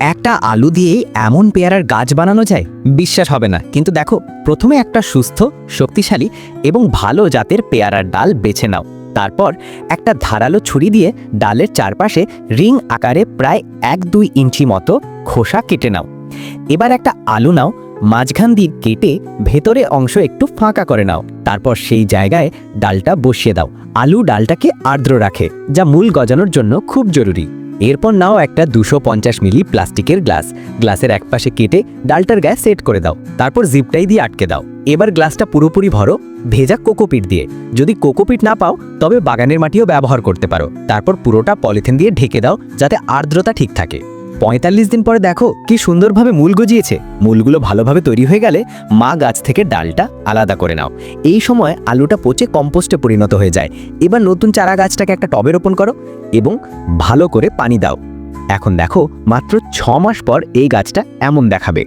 একটা আলু দিয়েই এমন পেয়ারার গাছ বানানো যায়? বিশ্বাস হবে না। কিন্তু দেখো, প্রথমে একটা সুস্থ, শক্তিশালী এবং ভালো জাতের পেয়ারার ডাল বেছে নাও। তারপর একটা ধারালো ছুরি দিয়ে ডালের চারপাশে রিং আকারে প্রায় এক দুই ইঞ্চি মতো খোসা কেটে নাও। এবার একটা আলু নাও, মাঝখান দিয়ে কেটে ভেতরে অংশ একটু ফাঁকা করে নাও। তারপর সেই জায়গায় ডালটা বসিয়ে দাও। আলু ডালটাকে আর্দ্র রাখে, যা মূল গজানোর জন্য খুব জরুরি। এরপর নাও একটা দুশো মিলি প্লাস্টিকের গ্লাস। গ্লাসের একপাশে কেটে ডালটার গায়ে সেট করে দাও। তারপর জিপটাই দিয়ে আটকে দাও। এবার গ্লাসটা পুরোপুরি ভরো, ভেজা কোকোপিট দিয়ে। যদি কোকোপিট না পাও, তবে বাগানের মাটিও ব্যবহার করতে পারো। তারপর পুরোটা পলিথিন দিয়ে ঢেকে দাও, যাতে আর্দ্রতা ঠিক থাকে। পঁয়তাল্লিশ দিন পরে দেখো কি সুন্দরভাবে মূল গজিয়েছে। মূলগুলো ভালোভাবে তৈরি হয়ে গেলে মা গাছ থেকে ডালটা আলাদা করে নাও। এই সময় আলুটা পচে কম্পোস্টে পরিণত হয়ে যায়। এবার নতুন চারা গাছটাকে একটা টবে রোপণ করো এবং ভালো করে পানি দাও। এখন দেখো মাত্র ছ মাস পর এই গাছটা এমন দেখাবে।